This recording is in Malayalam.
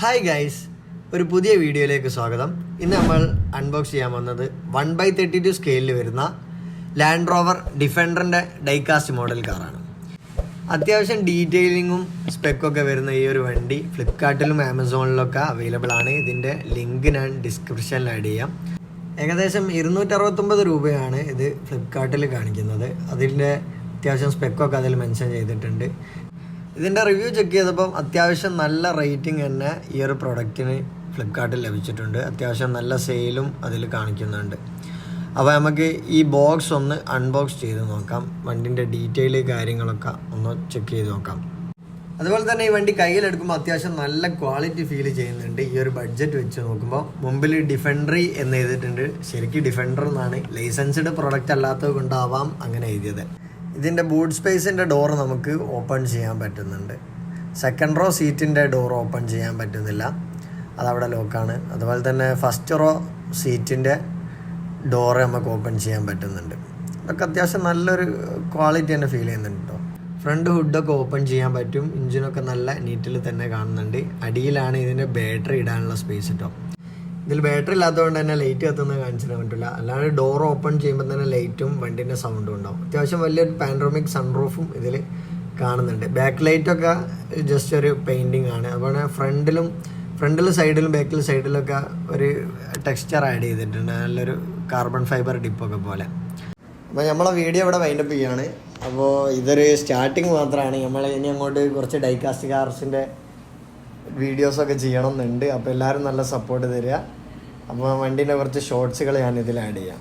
ഹായ് ഗൈസ് ഒരു പുതിയ വീഡിയോയിലേക്ക് സ്വാഗതം. ഇന്ന് നമ്മൾ അൺബോക്സ് ചെയ്യാൻ വന്നത് വൺ ബൈ തേർട്ടി ടു സ്കെയിലിൽ വരുന്ന ലാൻഡ് റോവർ ഡിഫൻഡറിന്റെ ഡൈകാസ്റ്റ് മോഡൽ കാറാണ് അത്യാവശ്യം ഡീറ്റെയിലിങ്ങും സ്പെക്കൊക്കെ വരുന്ന ഈ ഒരു വണ്ടി ഫ്ലിപ്കാർട്ടിലും ആമസോണിലൊക്കെ അവൈലബിൾ ആണ്. ഇതിന്റെ ലിങ്ക് ഞാൻ ഡിസ്ക്രിപ്ഷനിൽ ആഡ് ചെയ്യാം. ഏകദേശം ഇരുന്നൂറ്ററുപത്തൊമ്പത് രൂപയാണ് ഇത് ഫ്ലിപ്കാർട്ടിൽ കാണിക്കുന്നത്. അതിന്റെ അത്യാവശ്യം സ്പെക്കൊക്കെ അതിൽ മെൻഷൻ ചെയ്തിട്ടുണ്ട്. ഇതിന്റെ റിവ്യൂ ചെക്ക് ചെയ്തപ്പം അത്യാവശ്യം നല്ല റേറ്റിംഗ് തന്നെ ഈ ഒരു പ്രൊഡക്റ്റിന് ഫ്ലിപ്കാർട്ടിൽ ലഭിച്ചിട്ടുണ്ട്. അത്യാവശ്യം നല്ല സെയിലും അതിൽ കാണിക്കുന്നുണ്ട്. അപ്പോൾ നമുക്ക് ഈ ബോക്സ് ഒന്ന് അൺബോക്സ് ചെയ്ത് നോക്കാം. വണ്ടിന്റെ ഡീറ്റെയിൽ കാര്യങ്ങളൊക്കെ ഒന്ന് ചെക്ക് ചെയ്ത് നോക്കാം. അതുപോലെ തന്നെ ഈ വണ്ടി കയ്യിലെടുക്കുമ്പോൾ അത്യാവശ്യം നല്ല ക്വാളിറ്റി ഫീൽ ചെയ്യുന്നുണ്ട്. ഈ ഒരു ബഡ്ജറ്റ് വെച്ച് നോക്കുമ്പോൾ മുമ്പിൽ ഡിഫൻഡറി എന്ന് എഴുതിയിട്ടുണ്ട്. ശരിക്കും ഡിഫൻഡർ എന്നാണ്. ലൈസൻസ്ഡ് പ്രൊഡക്റ്റ് അല്ലാത്തത് കൊണ്ടാവാം അങ്ങനെ എഴുതിയത്. ഇതിന്റെ ബൂട്ട് സ്പേസിന്റെ ഡോർ നമുക്ക് ഓപ്പൺ ചെയ്യാൻ പറ്റുന്നുണ്ട്. സെക്കൻഡ് റോ സീറ്റിന്റെ ഡോർ ഓപ്പൺ ചെയ്യാൻ പറ്റുന്നില്ല. അതവിടെ ലോക്കാണ് അതുപോലെ തന്നെ ഫസ്റ്റ് റോ സീറ്റിന്റെ ഡോറ് നമുക്ക് ഓപ്പൺ ചെയ്യാൻ പറ്റുന്നുണ്ട്. ഇതൊക്കെ അത്യാവശ്യം നല്ലൊരു ക്വാളിറ്റി തന്നെ ഫീൽ ചെയ്യുന്നുണ്ട് കേട്ടോ ഫ്രണ്ട് ഹുഡൊക്കെ ഓപ്പൺ ചെയ്യാൻ പറ്റും. ഇഞ്ചിനൊക്കെ നല്ല നീറ്റിൽ തന്നെ കാണുന്നുണ്ട്. അടിയിലാണ് ഇതിന്റെ ബാറ്ററി ഇടാനുള്ള സ്പേസ് കേട്ടോ ഇതിൽ ബാറ്ററി ഇല്ലാത്തതുകൊണ്ട് തന്നെ ലൈറ്റ് കത്തുന്നത് കാണിച്ചിട്ട് പറ്റില്ല അല്ലാണ്ട് ഡോർ ഓപ്പൺ ചെയ്യുമ്പോൾ തന്നെ ലൈറ്റും വണ്ടിന്റെ സൗണ്ടും ഉണ്ടാവും. അത്യാവശ്യം വലിയൊരു പാൻഡ്രോമിക് സൺറൂഫും ഇതിൽ കാണുന്നുണ്ട്. ബാക്ക് ലൈറ്റൊക്കെ ജസ്റ്റ് ഒരു പെയിന്റിങ് ആണ്. അതുപോലെ ഫ്രണ്ടിലും ഫ്രണ്ടിൽ സൈഡിലും ബാക്കിൽ സൈഡിലൊക്കെ ഒരു ടെക്സ്ചർ ആഡ് ചെയ്തിട്ടുണ്ട്. നല്ലൊരു കാർബൺ ഫൈബർ ഡിപ്പൊക്കെ പോലെ. അപ്പോൾ നമ്മളെ വീഡിയോ ഇവിടെ വൈൻഡപ്പ് ചെയ്യാണ്. അപ്പോൾ ഇതൊരു സ്റ്റാർട്ടിങ് മാത്രമാണ് നമ്മൾ ഇനി അങ്ങോട്ട് കുറച്ച് ഡൈകാസ്റ്റ് കാർസിന്റെ വീഡിയോസൊക്കെ ചെയ്യണം എന്നുണ്ട് അപ്പോൾ എല്ലാവരും നല്ല സപ്പോർട്ട് തരിക. അപ്പോൾ വണ്ടീന്റെ കുറച്ച് ഷോർട്സുകൾ ഞാൻ ഇതിൽ ആഡ് ചെയ്യാം.